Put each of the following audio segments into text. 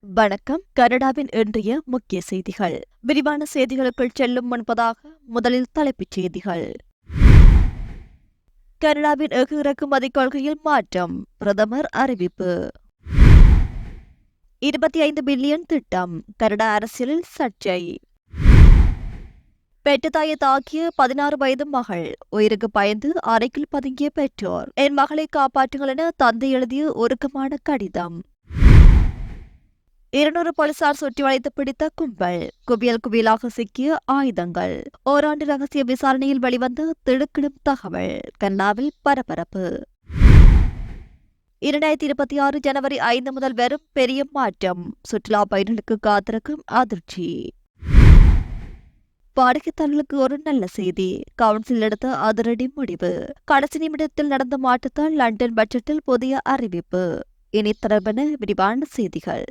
வணக்கம். கனடாவின் இன்றைய முக்கிய செய்திகள். விரிவான செய்திகளுக்குள் செல்லும் முன்பதாக முதலில் தலைப்புச் செய்திகள். கனடாவின் எஃகு இறக்குமதி கொள்கையில் மாற்றம். பிரதமர் அறிவிப்பு. இருபத்தி ஐந்து பில்லியன் திட்டம். கனடா அரசியலில் சர்ச்சை. பெற்றதாயை தாக்கிய பதினாறு வயது மகள். உயிருக்கு பயந்து அறைக்குள் பதுங்கிய பெற்றோர். என் மகளை காப்பாற்றுங்கள் என தந்தை எழுதிய ஒருக்கமான கடிதம். இருநூறு போலீசார் சுற்றி வளைத்து பிடித்த கும்பல். குவியல் குவியலாக சிக்கிய ஆயுதங்கள். ஓராண்டு ரகசிய விசாரணையில் வெளிவந்த திடுக்கிடும் தகவல். கன்னாவில் பரபரப்பு. இரண்டாயிரத்தி இருபத்தி ஆறு ஜனவரி ஐந்து முதல் வரும் பெரிய மாற்றம். சுற்றுலா பயணிகளுக்கு காத்திருக்கும் அதிர்ச்சி. வாடகைத்தாரர்களுக்கு ஒரு நல்ல செய்தி. கவுன்சில் எடுத்த அதிரடி முடிவு. கடைசி நிமிடத்தில் நடந்த மாற்றத்தால் லண்டன் பட்ஜெட்டில் புதிய அறிவிப்பு. இனி தொடர்பான விரிவான செய்திகள்.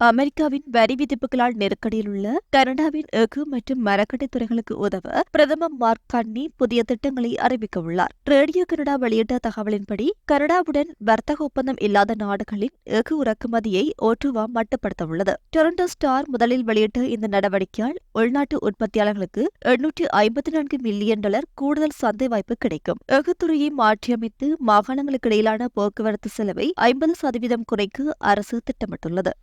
அமெரிக்காவின் வரி விதிப்புகளால் நெருக்கடியில் உள்ள கனடாவின் எஃகு மற்றும் மரக்கட்டை துறைகளுக்கு உதவ பிரதமர் மார்க் கன்னி புதிய திட்டங்களை அறிவிக்க உள்ளார். ரேடியோ கனடா வெளியிட்ட தகவலின்படி கனடாவுடன் வர்த்தக ஒப்பந்தம் இல்லாத நாடுகளின் எஃகு இறக்குமதியை ஓட்டுவா மட்டுப்படுத்த உள்ளது டொரண்டோ ஸ்டார் முதலில் வெளியிட்ட இந்த நடவடிக்கையால் உள்நாட்டு உற்பத்தியாளர்களுக்கு எண்ணூற்றி ஐம்பத்தி நான்கு மில்லியன் டாலர் கூடுதல் சந்தை வாய்ப்பு கிடைக்கும். எஃகுத்துறையை மாற்றியமைத்து மாகாணங்களுக்கு இடையிலான போக்குவரத்து செலவை ஐம்பது சதவீதம் குறைக்க அரசு திட்டமிட்டுள்ளது.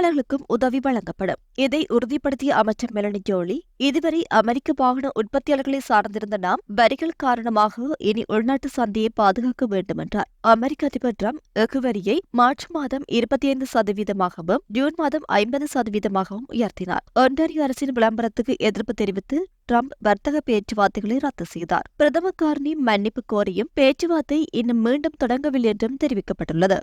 தொழிலாளர்களுக்கும் உதவி வழங்கப்படும். இதை உறுதிப்படுத்திய அமைச்சர் மெலனி ஜோலி இதுவரை அமெரிக்க வாகன உற்பத்தியாளர்களை சார்ந்திருந்த நாம் வரிகள் காரணமாக இனி உள்நாட்டு சந்தையை பாதுகாக்க வேண்டும் என்றார் அமெரிக்க அதிபர் ட்ரம்ப் எஃகு வரியை மார்ச் மாதம் இருபத்தி ஐந்து சதவீதமாகவும் ஜூன் மாதம் ஐம்பது சதவீதமாகவும் உயர்த்தினார். ஒன்டாரியோ அரசின் விளம்பரத்துக்கு எதிர்ப்பு தெரிவித்து ட்ரம்ப் வர்த்தக பேச்சுவார்த்தைகளை ரத்து செய்தார். பிரதம காரணி மன்னிப்பு கோரியும் பேச்சுவார்த்தை இன்னும் மீண்டும் தொடங்கவில்லை என்றும் தெரிவிக்கப்பட்டுள்ளது.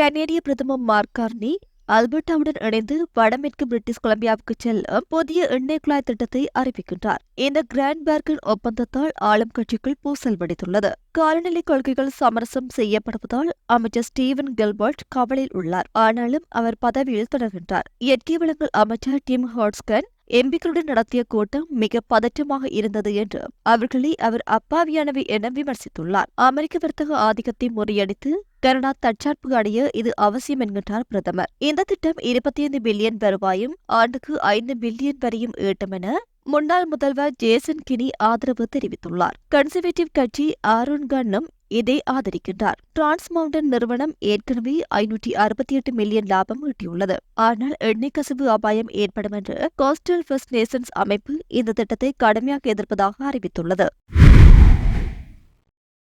கனேடிய பிரதமர் மார்க் கார்னி அல்பர்டாவுடன் இணைந்து வடமேற்கு பிரிட்டிஷ் கொலம்பியாவுக்கு செல்லும் புதிய எண்ணெய் குழாய் திட்டத்தை அறிவிக்கின்றார். இந்த கிராண்ட் பேர்கன் ஒப்பந்தத்தால் ஆளும் கட்சிக்குள் பூசல் வெடித்துள்ளது. காலநிலை கொள்கைகள் சமரசம் செய்யப்படுவதால் அமைச்சர் ஸ்டீவன் கில்பர்ட் கவலையில் உள்ளார். ஆனாலும் அவர் பதவியில் தொடர்கின்றார். இயற்கை வளங்கள் அமைச்சர் டிம் ஹாட்ஸ்கன் எம்பிக்களுடன் நடத்திய கூட்டம் மிக பதற்றமாக இருந்தது என்று அவர்களை அவர் அப்பாவியானவை என விமர்சித்துள்ளார். அமெரிக்க வர்த்தக ஆதிக்கத்தை முறியடித்து கனடா தற்சார்பு அடைய இது அவசியம் என்கின்றார் பிரதமர். இந்த திட்டம் இருபத்தி ஐந்து பில்லியன் வருவாயும் ஆண்டுக்கு ஐந்து பில்லியன் வரையும் ஈட்டும் என முன்னாள் முதல்வர் ஜேசன் கினி ஆதரவு தெரிவித்துள்ளார். கன்சர்வேட்டிவ் கட்சி ஆரோன் கன்னும் இதை ஆதரிக்கின்றார். டிரான்ஸ் மவுண்டன் நிறுவனம் ஏற்கனவே ஐநூற்றி அறுபத்தி எட்டு மில்லியன் லாபம் ஈட்டியுள்ளது. ஆனால் எண்ணெய் கசிவு அபாயம் ஏற்படும் என்று கோஸ்டல் ஃபர்ஸ்ட் நேஷன்ஸ் அமைப்பு இந்த திட்டத்தை கடுமையாக எதிர்ப்பதாக அறிவித்துள்ளது.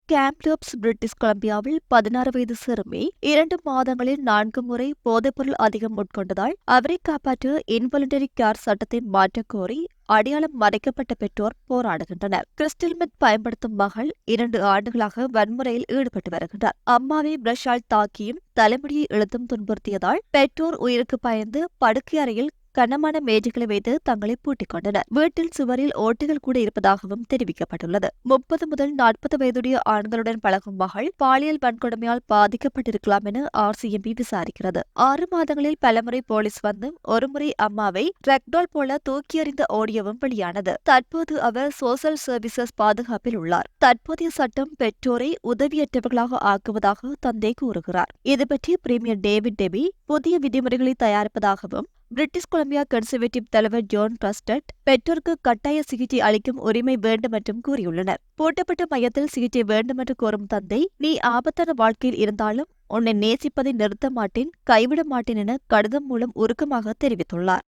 கேம்ப்லோப்ஸ் பிரிட்டிஷ் கொலம்பியாவில் பதினாறு வயது சிறுமி இரண்டு மாதங்களில் நான்கு முறை போதைப்பொருள் அதிகம் உட்கொண்டதால் அவரை காப்பாற்ற இன்வாலண்டரி கேர் சட்டத்தை மாற்றக் கோரி அடையாளம் மறைக்கப்பட்ட பெற்றோர் போராடுகின்றனர். கிறிஸ்டல்மெட் பயன்படுத்தும் மகள் இரண்டு ஆண்டுகளாக வன்முறையில் ஈடுபட்டு வருகின்றார். அம்மாவை பிரஷால் தாக்கியும் தலைமுடியை இழுத்தும் துன்புறுத்தியதால் பெற்றோர் உயிருக்கு பயந்து படுக்கை அறையில் கனமான மேஜைகளை வைத்து தங்களை பூட்டிக் கொண்டனர். வீட்டில் சுவரில் ஓட்டைகள் கூட இருப்பதாகவும் தெரிவிக்கப்பட்டுள்ளது. முப்பது முதல் நாற்பது வயதுடைய ஆண்களுடன் பழகும் மகள் பாலியல் வன்கொடுமையால் பாதிக்கப்பட்டிருக்கலாம் என ஆர்சிஎம்பி விசாரிக்கிறது. ஆறு மாதங்களில் பலமுறை போலீஸ் வந்து ஒருமுறை அம்மாவை ரெக்டால் போல தூக்கி எறிந்த ஆடியோவும் வெளியானது. தற்போது அவர் சோசியல் சர்வீசஸ் பாதுகாப்பில் உள்ளார். தற்போதைய சட்டம் பெற்றோரை உதவியற்றவர்களாக ஆக்குவதாக தந்தை கூறுகிறார். இதுபற்றி பிரீமியர் டேவிட் டெபி புதிய விதிமுறைகளை தயாரிப்பதாகவும் பிரிட்டிஷ் கொலம்பியா கன்சர்வேட்டிவ் தலைவர் ஜோன் பிரஸ்டட் பெற்றோருக்கு கட்டாய சிகிச்சை அளிக்கும் உரிமை வேண்டும் என்றும் கூறியுள்ளனர். பூட்டப்பட்ட மையத்தில் சிகிச்சை வேண்டும் என்று கோரும் தந்தை நீ ஆபத்தான வாழ்க்கையில் இருந்தாலும் உன்னை நேசிப்பதை நிறுத்த மாட்டேன் கைவிட மாட்டேன் என கடிதம் மூலம் உருக்கமாக தெரிவித்துள்ளார்.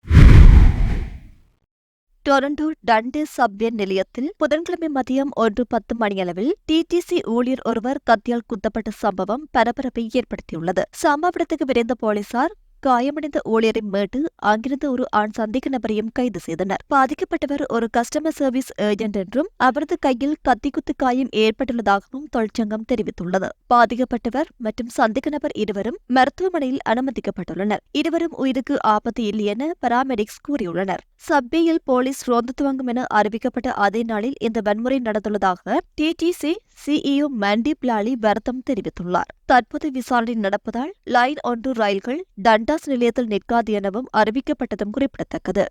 டொரண்டோ டண்டே சப்வே நிலையத்தில் புதன்கிழமை மதியம் ஒன்று பத்து மணியளவில் டிடிசி ஊழியர் ஒருவர் கத்தியால் குத்தப்பட்ட சம்பவம் பரபரப்பை ஏற்படுத்தியுள்ளது. சம்பவ இடத்துக்கு விரைந்த போலீசார் காயமடைந்த ஊழியரை மீட்டு அங்கிருந்த ஒரு ஆண் சந்தேக நபரையும் கைது செய்தனர். பாதிக்கப்பட்டவர் ஒரு கஸ்டமர் சர்வீஸ் ஏஜென்ட் என்றும் அவரது கையில் கத்திக்குத்து காயம் ஏற்பட்டுள்ளதாகவும் தொழிற்சங்கம் தெரிவித்துள்ளது. பாதிக்கப்பட்டவர் மற்றும் சந்தேக நபர் இருவரும் மருத்துவமனையில் அனுமதிக்கப்பட்டுள்ளனர். இருவரும் உயிருக்கு ஆபத்து இல்லை என பராமெடிக்ஸ் கூறியுள்ளனர். சப்பேயில் போலீஸ் ரோந்து துவங்கும் என அறிவிக்கப்பட்ட அதே நாளில் இந்த வன்முறை நடந்துள்ளதாக டிடிசி சிஇஓ மண்டி லாலி வருத்தம் தெரிவித்துள்ளார். தற்போது விசாரணை நடப்பதால் லைன் ஒன்று ரயில்கள் டண்டாஸ் நிலையத்தில் நிற்காது எனவும் அறிவிக்கப்பட்டதும் குறிப்பிடத்தக்கது.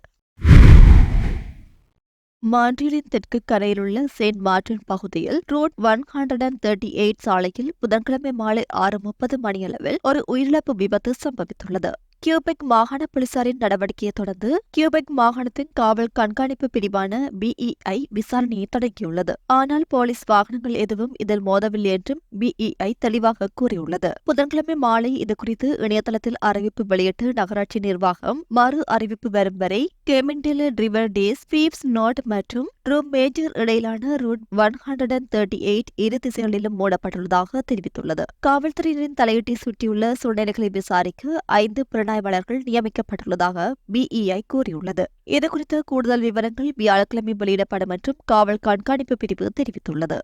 மான்ட்ரீலின் தெற்கு கரையிலுள்ள செயின்ட் மார்டின் பகுதியில் road one hundred and thirty eight சாலையில் புதன்கிழமை மாலை ஆறு முப்பது மணியளவில் ஒரு உயிரிழப்பு விபத்து சம்பவித்துள்ளது. கியூபெக் மாகாண போலீசாரின் நடவடிக்கையை தொடர்ந்து கியூபெக் மாகாணத்தின் காவல் கண்காணிப்பு பிரிவான பிஇஐ விசாரணையை தொடங்கியுள்ளது. ஆனால் போலீஸ் வாகனங்கள் எதுவும் இதில் மோதவில்லை என்றும் பிஇஐ தெளிவாக கூறியுள்ளது. புதன்கிழமை மாலை இதுகுறித்து இணையதளத்தில் அறிவிப்பு வெளியிட்டு நகராட்சி நிர்வாகம் மறு அறிவிப்பு வரும் வரை கெமிண்டில ரிவர் டேஸ் ஃபீப்ஸ் நாட் மற்றும் மற்றும் மேஜர் இடையிலான route one hundred and thirty eight இரு திசைகளிலும் மூடப்பட்டுள்ளதாக தெரிவித்துள்ளது. காவல்துறையினரின் தலையீட்டை சுற்றியுள்ள சூழ்நிலைகளை விசாரிக்க ஐந்து புலனாய்வாளர்கள் நியமிக்கப்பட்டுள்ளதாக பிஇஐ கூறியுள்ளது. இதுகுறித்த கூடுதல் விவரங்கள் வியாழக்கிழமை வெளியிடப்படும் என்றும் காவல் கண்காணிப்பு பிரிவு தெரிவித்துள்ளது.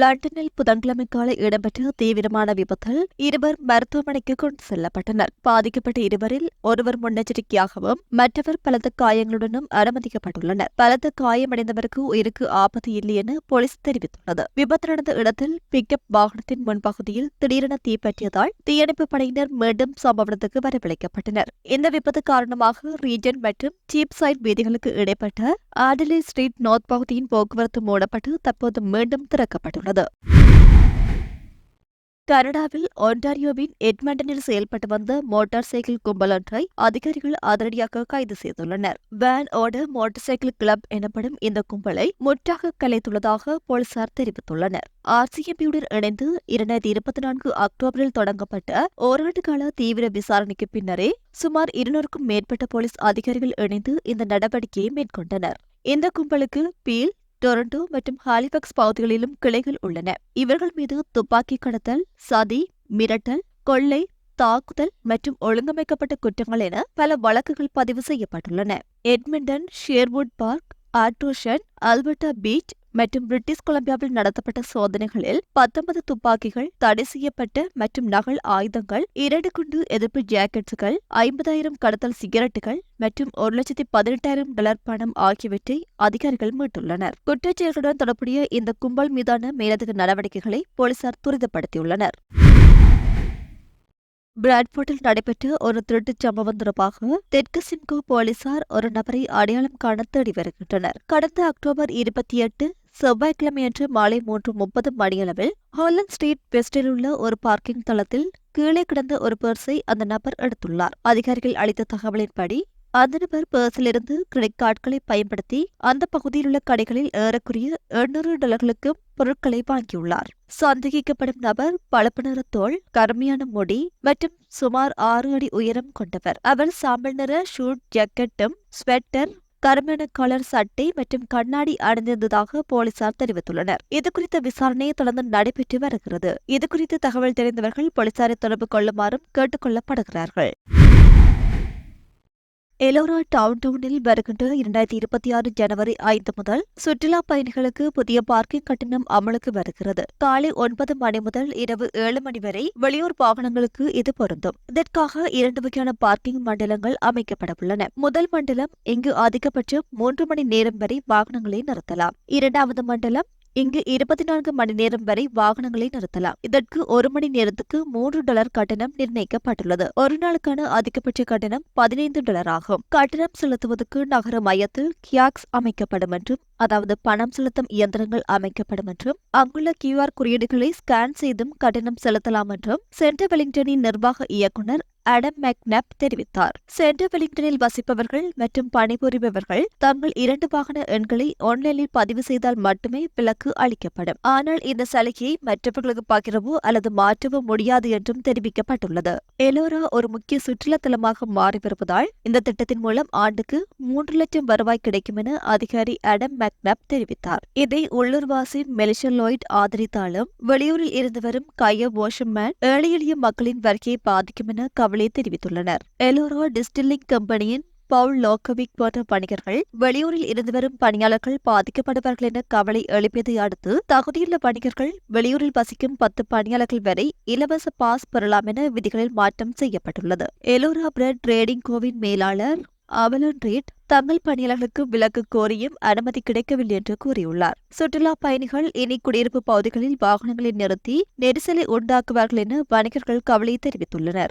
லண்டனில் புதன்கிழமை காலை இடம்பெற்ற தீவிரமான விபத்தில் இருவர் மருத்துவமனைக்கு கொண்டு செல்லப்பட்டனர். பாதிக்கப்பட்ட இருவரில் ஒருவர் முன்னெச்சரிக்கையாகவும் மற்றவர் பலத்த காயங்களுடனும் அனுமதிக்கப்பட்டுள்ளனர் பலத்த காயமடைந்தவருக்கு உயிருக்கு ஆபத்து இல்லை என போலீஸ் தெரிவித்துள்ளது. விபத்து நடந்த இடத்தில் பிக்கப் வாகனத்தின் முன்பகுதியில் திடீரென தீப்பற்றியதால் தீயணைப்பு படையினர் மீண்டும் சம்பவ இடத்துக்கு வரவழைக்கப்பட்டனர். இந்த விபத்து காரணமாக ரீஜன் மற்றும் சீப் சைட் வீதிகளுக்கு இடைப்பட்ட ஆடலி ஸ்ட்ரீட் நார்த் பகுதியின் போக்குவரத்து மூடப்பட்டு தற்போது மீண்டும் திறக்கப்பட்டுள்ளது. கனடாவில் ஒன்டாரியோவின் எட்மண்டனில் செயல்பட்டு வந்த மோட்டார் சைக்கிள் கும்பல் ஒன்றை அதிகாரிகள் அதிரடியாக கைது செய்துள்ளனர். வேன் ஓட மோட்டார் சைக்கிள் கிளப் எனப்படும் இந்த கும்பலை முற்றாக கலைத்துள்ளதாக போலீசார் தெரிவித்துள்ளனர். ஆர்சிஎம்பியுடன் இணைந்து இரண்டாயிரத்தி இருபத்தி நான்கு அக்டோபரில் தொடங்கப்பட்ட ஓராண்டு கால தீவிர விசாரணைக்கு பின்னரே சுமார் இருநூறுக்கும் மேற்பட்ட போலீஸ் அதிகாரிகள் இணைந்து இந்த நடவடிக்கையை மேற்கொண்டனர். இந்த கும்பலுக்கு பீல் டொரண்டோ மற்றும் ஹாலிபக்ஸ் பகுதிகளிலும் கிளைகள் உள்ளன. இவர்கள் மீது துப்பாக்கி கடத்தல் சதி மிரட்டல் கொள்ளை தாக்குதல் மற்றும் ஒழுங்கமைக்கப்பட்ட குற்றங்கள் என பல வழக்குகள் பதிவு செய்யப்பட்டுள்ளன. Edmonton Sherwood Park ஆட்ரோஷன் Alberta Beach மற்றும் பிரிட்டிஷ் கொலம்பியாவில் நடத்தப்பட்ட சோதனைகளில் பத்தொன்பது துப்பாக்கிகள் தடை செய்யப்பட்ட மற்றும் நகல் ஆயுதங்கள் இரண்டு குண்டு எதிர்ப்பு ஜாக்கெட்டுகள் ஐம்பதாயிரம் கடத்தல் சிகரெட்டுகள் மற்றும் ஒரு லட்சத்தி பதினெட்டாயிரம் டாலர் பணம் ஆகியவற்றை அதிகாரிகள் மீட்டுள்ளனர். குற்றச்செயல்களுடன் தொடர்புடைய இந்த கும்பல் மீதான மேலதிக நடவடிக்கைகளை போலீசார் துரிதப்படுத்தியுள்ளனர். பிராட்போர்ட்டில் நடைபெற்ற ஒரு திருட்டுச் சம்பவம் தொடர்பாக தெற்கு சிம்கோ போலீசார் ஒரு நபரை அடையாளம் காண தேடி வருகின்றனர். கடந்த அக்டோபர் இருபத்தி எட்டு செவ்வாய்க்கிழமையன்று மாலை மூன்று முப்பது மணியளவில் ஹாலண்ட் ஸ்ட்ரீட் வெஸ்டில் உள்ள ஒரு பார்க்கிங் தளத்தில் கீழே கிடந்த ஒரு பர்ஸை அந்த நபர் எடுத்துள்ளார். அதிகாரிகள் அளித்த தகவலின்படி அந்த நபர் பர்ஸிலிருந்து கிரெடிட் கார்டுகளை பயன்படுத்தி அந்த பகுதியில் உள்ள கடைகளில் ஏறக்குறைய எண்ணூறு டாலர்களுக்கும் பொருட்களை வாங்கியுள்ளார். சந்தேகிக்கப்படும் நபர் பழுப்பு நிற தோல் கருமையான முடி மற்றும் சுமார் ஆறு அடி உயரம் கொண்டவர். அவர் சாம்பல் நிற ஷூட் ஜக்கெட்டும் ஸ்வெட்டர் கருமண கலர் சட்டை மற்றும் கண்ணாடி அணிந்திருந்ததாக போலீசார் தெரிவித்துள்ளனர். இதுகுறித்த விசாரணை தொடர்ந்து நடைபெற்று வருகிறது. இதுகுறித்து தகவல் தெரிந்தவர்கள் போலீசாரை தொடர்பு கொள்ளுமாறும் கேட்டுக் கொள்ளப்படுகிறார்கள் எலோரா டவுன் டவுனில் வருகின்ற இரண்டாயிரத்தி இருபத்தி ஆறு ஜனவரி ஐந்து முதல் சுற்றுலா பயணிகளுக்கு புதிய பார்க்கிங் கட்டணம் அமலுக்கு வருகிறது. காலை ஒன்பது மணி முதல் இரவு ஏழு மணி வரை வெளியூர் வாகனங்களுக்கு இது பொருந்தும். இதற்காக இரண்டு வகையான பார்க்கிங் மண்டலங்கள் அமைக்கப்படவுள்ளன. முதல் மண்டலம் இங்கு அதிகபட்சம் மூன்று மணி நேரம் வரை வாகனங்களை நிறுத்தலாம். இரண்டாவது மண்டலம் இங்கு இருபத்தி நான்கு மணி நேரம் வரை வாகனங்களை நிறுத்தலாம். இதற்கு ஒரு மணி நேரத்துக்கு மூன்று டாலர் கட்டணம் நிர்ணயிக்கப்பட்டுள்ளது. ஒரு நாளுக்கான அதிகபட்ச கட்டணம் பதினைந்து டாலர் ஆகும். கட்டணம் செலுத்துவதற்கு நகர மையத்தில் கியாக்ஸ் அமைக்கப்படும் என்றும் அதாவது பணம் செலுத்தும் இயந்திரங்கள் அமைக்கப்படும் என்றும் அங்குள்ள கியூஆர் குறியீடுகளை ஸ்கேன் செய்தும் கட்டணம் செலுத்தலாம் என்றும் சென்டர் வெலிங்டனின் நிர்வாக இயக்குநர் அடம் மெக்னப் தெரிவித்தார். சென்டர் வெலிங்டனில் வசிப்பவர்கள் மற்றும் பணிபுரிபவர்கள் தங்கள் இரண்டு வாகன எண்களை ஆன்லைனில் பதிவு செய்தால் மட்டுமே விலக்கு அளிக்கப்படும். ஆனால் இந்த சலுகையை மற்றவர்களுக்கு பகிரவோ அல்லது மாற்றவோ முடியாது என்றும் தெரிவிக்கப்பட்டுள்ளது. எலோரா ஒரு முக்கிய சுற்றுலா தலமாக மாறி வருவதால் இந்த திட்டத்தின் மூலம் ஆண்டுக்கு மூன்று லட்சம் வருவாய் கிடைக்கும் என அதிகாரி அடம் மெக்னப் தெரிவித்தார். இதை உள்ளூர்வாசி மெலிஷா லாய்ட் ஆதரித்தாலும் வெளியூரில் இருந்து வரும் கைய வாஷர்மேன் ஏழை எளிய மக்களின் வருகையை பாதிக்கும் என கவலை தெரிவித்துள்ளனர். எலோரா டிஸ்டில்லிங் கம்பெனியின் பவுல் லோக்கவிக் போன்ற பணிகர்கள் வெளியூரில் இருந்து வரும் பணியாளர்கள் பாதிக்கப்படுவார்கள் என கவலை எழுப்பியதை அடுத்து தகுதியுள்ள பணிகர்கள் வெளியூரில் வசிக்கும் பத்து பணியாளர்கள் வரை இலவச பாஸ் பெறலாம் என விதிகளில் மாற்றம் செய்யப்பட்டுள்ளது. எலோரா பிரெட் ட்ரேடிங் கோவின் மேலாளர் அவலன் ரீட் தங்கள் பணியாளர்களுக்கு விலக்கு கோரியும் அனுமதி கிடைக்கவில்லை என்று கூறியுள்ளார். சுற்றுலா பயணிகள் இனி குடியிருப்பு பகுதிகளில் வாகனங்களை நிறுத்தி நெரிசலை உண்டாக்குவார்கள் என வணிகர்கள் கவலை தெரிவித்துள்ளனர்.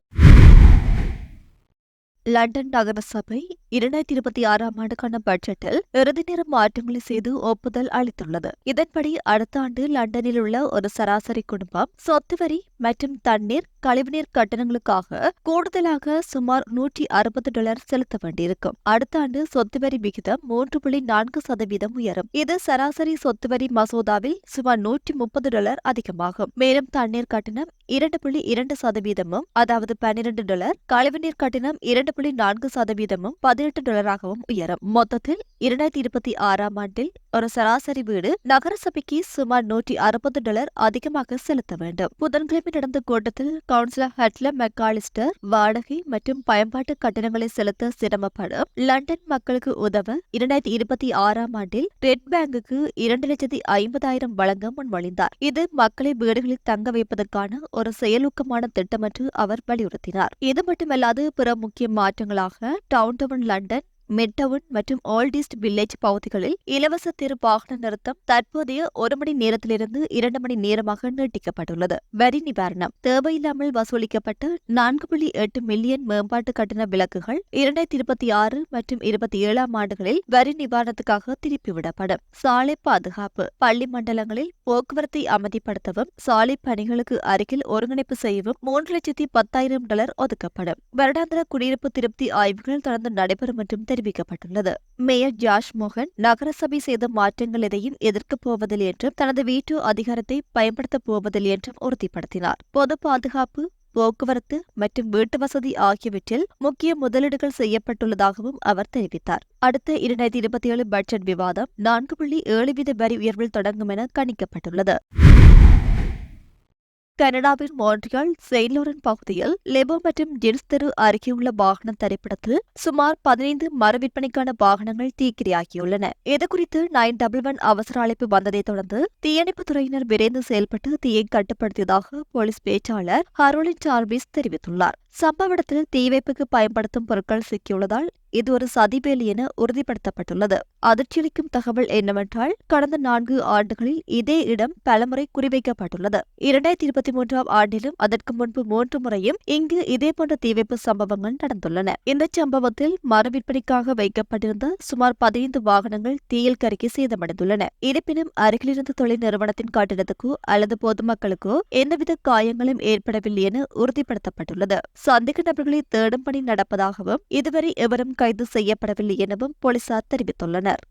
லண்டன் நகர சபை இரண்டாயிரத்தி இருபத்தி ஆறாம் ஆண்டுக்கான பட்ஜெட்டில் இறுதி நேர மாற்றங்களை செய்து ஒப்புதல் அளித்துள்ளது. இதன்படி அடுத்த ஆண்டு லண்டனில் உள்ள ஒரு சராசரி குடும்பம் சொத்து வரி மற்றும் தண்ணீர் கழிவுநீர் கட்டணங்களுக்காக கூடுதலாக சுமார் நூற்றி அறுபது டாலர் செலுத்த வேண்டியிருக்கும். அடுத்த ஆண்டு சொத்து வரி விகிதம் மூன்று புள்ளி நான்கு சதவீதம் உயரும். இது சராசரி சொத்து வரி மசோதாவில் சுமார் நூற்றி முப்பது டாலர் அதிகமாகும். மேலும் தண்ணீர் கட்டணம் இரண்டு புள்ளி இரண்டு சதவீதமும் அதாவது பன்னிரண்டு டாலர் கழிவுநீர் கட்டணம் இரண்டு புள்ளி நான்கு சதவீதமும் பதினெட்டு டாலராகவும் உயரும். மொத்தத்தில் இரண்டாயிரத்தி இருபத்தி ஆறாம் ஆண்டில் ஒரு சராசரி வீடு நகரசபைக்கு சுமார் நூற்றி அறுபது டாலர் அதிகமாக செலுத்த வேண்டும். புதன்கிழமை நடந்த கூட்டத்தில் கவுன்சிலர் ஹட்ல மெக்காலிஸ்டர் வாடகை மற்றும் பயன்பாட்டு கட்டணங்களை செலுத்த சிரமப்படும் லண்டன் மக்களுக்கு உதவ இரண்டாயிரத்தி இருபத்தி ஆறாம் ஆண்டில் ரெட் பேங்குக்கு இரண்டு லட்சத்தி ஐம்பதாயிரம் வழங்க முன்மொழிந்தார் இது மக்களை வீடுகளில் தங்க வைப்பதற்கான ஒரு செயலூக்கமான திட்டம் என்று அவர் வலியுறுத்தினார். இது மட்டுமல்லாது பிற முக்கிய மாற்றங்களாக டவுன் டவுன் லண்டன் மெட்டவுன் மற்றும் ஓல்டிஸ்ட் வில்லேஜ் பகுதிகளில் இலவச திரு வாகன நிறுத்தம் தற்போதைய ஒரு மணி நேரத்திலிருந்து இரண்டு மணி நேரமாக நீட்டிக்கப்பட்டுள்ளது. வரி நிவாரணம். தேவையில்லாமல் வசூலிக்கப்பட்ட நான்கு புள்ளி எட்டு மில்லியன் மேம்பாட்டு கட்டண விலக்குகள் இரண்டாயிரத்தி இருபத்தி ஆறு மற்றும் இருபத்தி ஏழாம் ஆண்டுகளில் வரி நிவாரணத்துக்காக திருப்பிவிடப்படும். சாலை பாதுகாப்பு. பள்ளி மண்டலங்களில் போக்குவரத்தை அமைதிப்படுத்தவும் சாலை பணிகளுக்கு அருகில் ஒருங்கிணைப்பு செய்யவும் மூன்று லட்சத்தி பத்தாயிரம் டாலர் ஒதுக்கப்படும். வருடாந்திர குடியிருப்பு திருப்தி ஆய்வுகள் தொடர்ந்து நடைபெறும் என்றும் தெரிவிக்கப்பட்டுள்ளது மேயர் ஜாஷ் மோகன் நகரசபை செய்த மாற்றங்கள் எதையும் எதிர்க்கப் போவதில்லை என்றும் தனது வீட்டு அதிகாரத்தை பயன்படுத்தப் போவதில்லை என்றும் உறுதிப்படுத்தினார். பொது பாதுகாப்பு போக்குவரத்து மற்றும் வீட்டு வசதி ஆகியவற்றில் முக்கிய முதலீடுகள் செய்யப்பட்டுள்ளதாகவும் அவர் தெரிவித்தார். அடுத்த இரண்டாயிரத்தி இருபத்தி ஏழு பட்ஜெட் விவாதம் நான்கு புள்ளி ஏழு வீத வரி உயர்வில் தொடங்கும் என கணிக்கப்பட்டுள்ளது. கனடாவின் மான்ட்ரியால் செயின்ட் பகுதியில் லெபோ மற்றும் ஜென்ஸ் தெரு அருகேயுள்ள வாகனம் தரைப்படத்தில் சுமார் பதினைந்து மர விற்பனைக்கான வாகனங்கள் தீக்கிரையாகியுள்ளன. இதுகுறித்து நைன் டபுள் ஒன் அவசர அழைப்பு வந்ததைத் தொடர்ந்து தீயணைப்புத் துறையினர் விரைந்து செயல்பட்டு தீயை கட்டுப்படுத்தியதாக போலீஸ் பேச்சாளர் ஹரோலின் சார்பிஸ் தெரிவித்துள்ளார். சம்பவ இடத்தில் தீ வைப்புக்கு பயன்படுத்தும் பொருட்கள் சிக்கியுள்ளதால் இது ஒரு சதிவேலி என உறுதிப்படுத்தப்பட்டுள்ளது. அதிர்ச்சியளிக்கும் தகவல் என்னவென்றால் கடந்த நான்கு ஆண்டுகளில் இதே இடம் பலமுறை குறிவைக்கப்பட்டுள்ளது. இரண்டாயிரத்தி இருபத்தி மூன்றாம் ஆண்டிலும் அதற்கு முன்பு மூன்று முறையும் இங்கு இதேபோன்ற தீவைப்பு சம்பவங்கள் நடந்துள்ளன. இந்த சம்பவத்தில் மர விற்பனைக்காக வைக்கப்பட்டிருந்த சுமார் பதினைந்து வாகனங்கள் தீயில் கருகி சேதமடைந்துள்ளன. இருப்பினும் அருகிலிருந்த தொழில் நிறுவனத்தின் கட்டிடத்துக்கோ அல்லது பொதுமக்களுக்கோ எந்தவித காயங்களும் ஏற்படவில்லை என உறுதிப்படுத்தப்பட்டுள்ளது. சந்தேக நபர்களை தேடும் பணி நடப்பதாகவும் இதுவரை எவரும் கைது செய்யப்படவில்லை எனவும் போலீசார் தெரிவித்துள்ளனர்.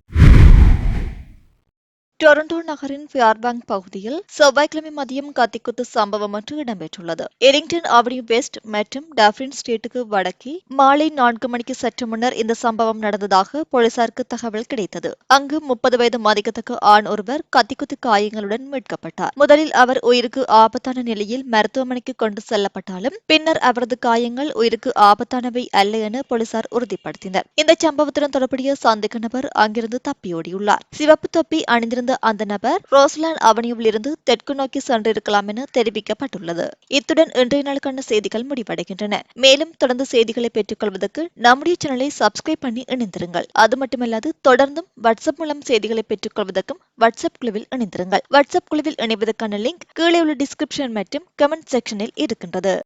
டொரண்டோ நகரின் ஃபியார்பேங்க் பகுதியில் செவ்வாய்க்கிழமை மதியம் கத்திக்குத்து சம்பவம் ஒன்று இடம்பெற்றுள்ளது. எரிங்டன் அவென்யூ வெஸ்ட் மற்றும் டாஃபின் ஸ்ட்ரீட்டுக்கு வடக்கே மாலை நான்கு மணிக்கு சற்று முன்னர் இந்த சம்பவம் நடந்ததாக போலீசாருக்கு தகவல் கிடைத்தது. அங்கு முப்பது வயது மதிக்கத்தக்க ஆண் ஒருவர் கத்திக்குத்து காயங்களுடன் மீட்கப்பட்டார். முதலில் அவர் உயிருக்கு ஆபத்தான நிலையில் மருத்துவமனைக்கு கொண்டு செல்லப்பட்டாலும் பின்னர் அவரது காயங்கள் உயிருக்கு ஆபத்தானவை அல்ல என போலீசார் உறுதிப்படுத்தினர். இந்த சம்பவத்துடன் தொடர்புடைய சந்தேக நபர் அங்கிருந்து தப்பியோடியுள்ளார். சிவப்பு தொப்பி அணிந்திருந்த அந்த நபர் ரோஸ்லாண்ட் அவனியூவில் இருந்து தெற்கு நோக்கி சென்றிருக்கலாம் என தெரிவிக்கப்பட்டுள்ளது. இத்துடன் இன்றைய நாளுக்கான செய்திகள் முடிவடைகின்றன. மேலும் தொடர்ந்து செய்திகளை பெற்றுக்கொள்வதற்கு நம்முடைய சேனலை சப்ஸ்கிரைப் பண்ணி இணைந்திருங்கள். அது மட்டுமல்லாது தொடர்ந்தும் வாட்ஸ்அப் மூலம் செய்திகளை பெற்றுக்கொள்வதற்கும் வாட்ஸ்அப் குழுவில் இணைந்திருங்கள். வாட்ஸ்அப் குழுவில் இணைவதற்கான லிங்க் கீழே உள்ள டிஸ்கிரிப்ஷன் மற்றும் கமெண்ட் செக்ஷனில் இருக்கின்றது.